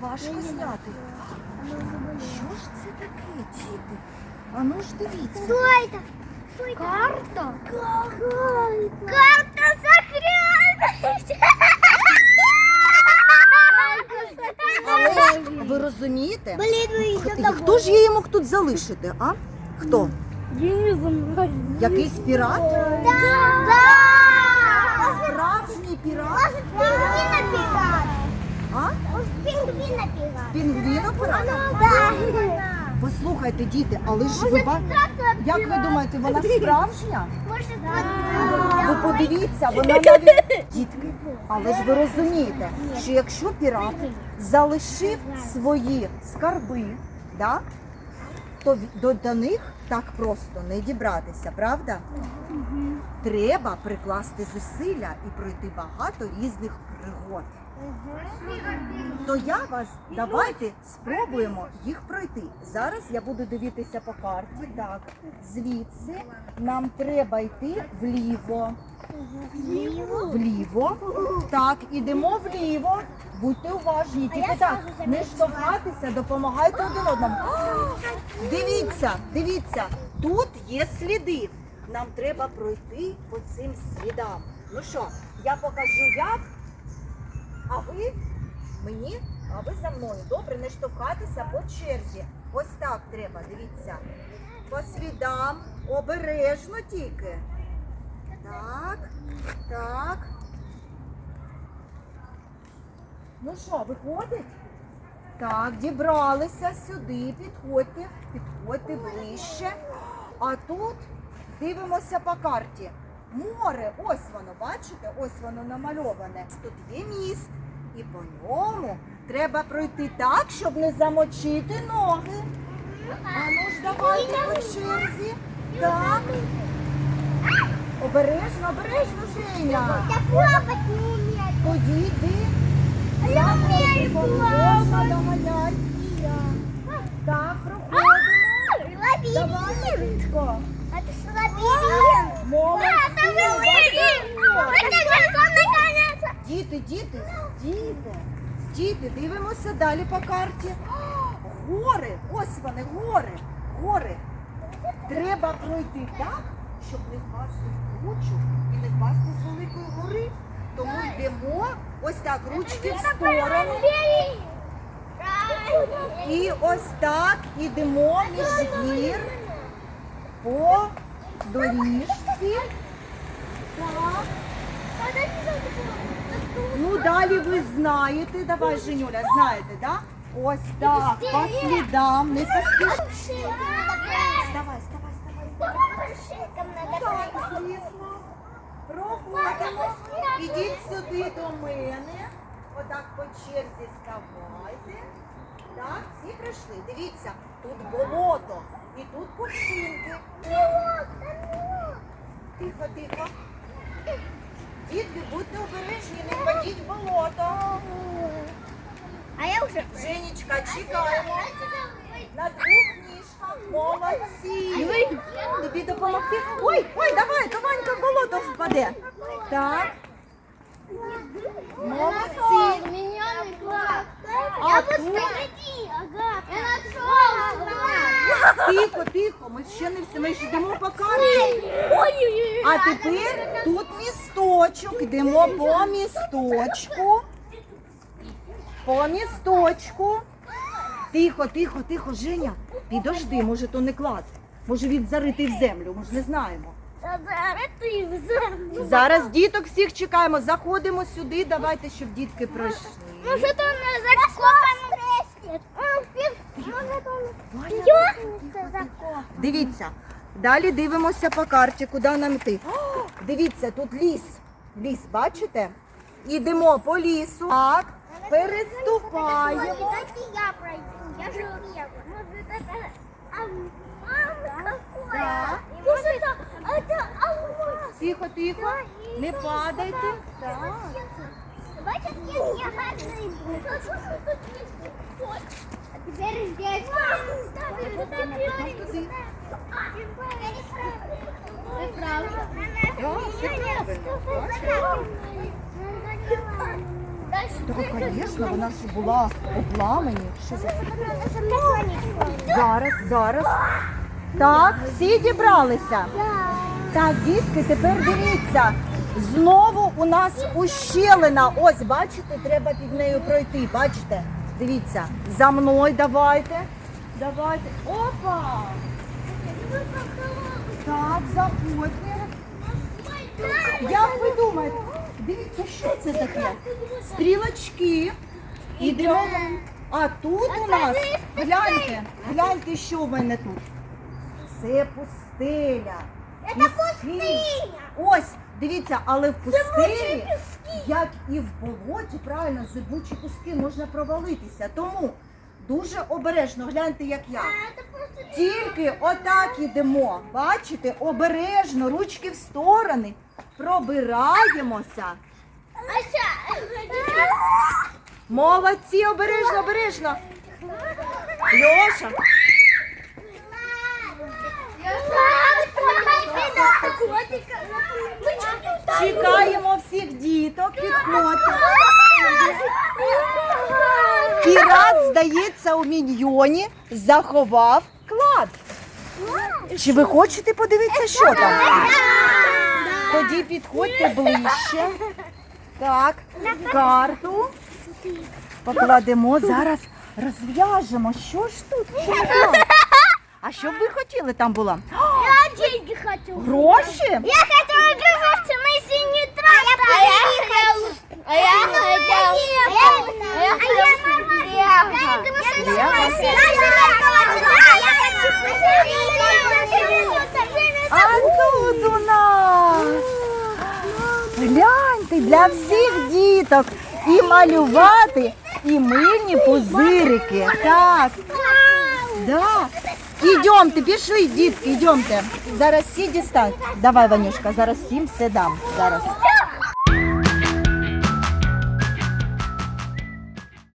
Важко зняти. Що ж це таке, діти? А ну ж дивіться. Что это? Карта? Карта сохранности. Але ви розумієте? Блин, ну і Хто ж її мог тут залишити, а? Хто? Якийсь пірат? Да. Справжній пірат? Пингвина пират? Пінгвіно пірат? Да. Послухайте, діти, але ж ви ба- як ви думаєте, вона справжня? Ви подивіться, вона навіть дітки. Але ж ви розумієте, що якщо пірат залишив свої скарби, да, то в- до, до них так просто не дібратися, правда? Треба прикласти зусилля і пройти багато різних пригод. То я вас давайте спробуємо їх пройти. Зараз я буду дивитися по карті. Так, звідси нам треба йти вліво. Вліво. Так, ідемо вліво. Будьте уважні, тільки так. Не штовхатися, допомагайте один одному. Дивіться, дивіться, тут є сліди. Нам треба пройти по цим слідам. Ну що, я покажу як, а ви мені, а ви за мною. Добре, не штовхатися по черзі. Ось так треба, дивіться. По слідам, обережно тільки. Так, так. Ну що, виходить? Так, дібралися сюди, підходьте, підходьте ближче. А тут дивимося по карті. Море, ось воно, бачите? Ось воно намальоване. Тут є міст, і по ньому треба пройти так, щоб не замочити ноги. А ну ж давайте по черзі. Так. Обережно, обережно, Женя. Я плавать не умею. Тоді йди. Я умею Можна плавать. доганяй. Так, проходимо. Давай, Лабиринт. Річко. Это ж лабиринт. Молодці. Это лабиринт. Это же наконец. Діти, діти, стійте. Стійте, дивимося далі по карті. Гори, ось вони, гори, гори. Треба пройти так, щоб не впасти в кучу і не впасти з великої гори. Тому йдемо ось так, ручки в сторону. І ось так ідемо між гір по доріжці. Так. Ну далі ви знаєте, давай, Женюля, знаєте, да? Ось так, по слідам, не поспішайте. Вставай, вставай, вставай. Так, звісно. Проходимо. Ідіть сюди до мене. Отак по черзі ставайте. Так, всі прийшли. Дивіться, тут болото і тут кувшинки. Тихо, тихо. Дітки, будьте обережні, не впадіть в болото. А я уже. Женечка, чекаємо. На двох ніжках. Молодці. Тобі допомогти. Ой, ой, давай, Тованька в болото впаде. Так. Молодці. Меня не А Я тут? посмотри, ага. Я нашел. Тихо, тихо, ми ще не всі, ми ж йдемо по карті. Ой-ой-ой. А тепер тут Місточок. Йдемо по місточку. По місточку. Тихо, тихо, тихо, Женя. Підожди, може то не клад. Може він заритий в землю, ми ж не знаємо. Зараз діток всіх чекаємо. Заходимо сюди. Давайте, щоб дітки пройшли. Може то не закопано. Може то не закопано. Дивіться. Далі дивимося по карті, куди нам йти. О, дивіться, тут ліс. Ліс, бачите? Ідемо по лісу. Так, переступаємо. Дайте я пройду. Я же первый. Может это... А мама какое? Да. Может это... Это алмаз. Тихо, тихо. Не падайте. Так. Давайте я я рыбу. А теперь здесь. Так, звісно, вона ж була у пламені. Що за... Зараз, зараз. Так, всі дібралися. Так, дітки, тепер дивіться. Знову у нас ущелина. Ось, бачите, треба під нею пройти. Бачите? Дивіться, за мною давайте. Давайте. Опа! Так, заходьте. Як ви думаєте? Дивіться, що це таке? Стрілочки. Ідемо. А тут у нас, гляньте, гляньте, що в мене тут. Це пустеля. Піски. Ось, дивіться, але в пустелі, як і в болоті, правильно, зибучі куски можна провалитися. Тому дуже обережно, гляньте, як я. Тільки отак ідемо. Бачите, обережно, ручки в сторони. Пробираємося. Молодці, обережно, обережно. Льоша. Чекаємо всіх діток, підходьте. Пірат, здається, у міньйоні заховав клад. Чи ви хочете подивитися, що там? Тоді підходьте ближче. Так, карту покладемо. Зараз розв'яжемо. Що ж тут? А що б ви хотіли там було? Я деньги хочу. Гроші? Я хотела играть в мой трактор. А я хотел... А я хотел... А я хотел... А тут у нас. Гляньте, для всіх діток. І малювати, і мильні пузирики. Так, да. Ідемте, пішли, дітки, йдемте. Зараз всі дістануть. Давай, Ванюшка, зараз всім все дам. Зараз.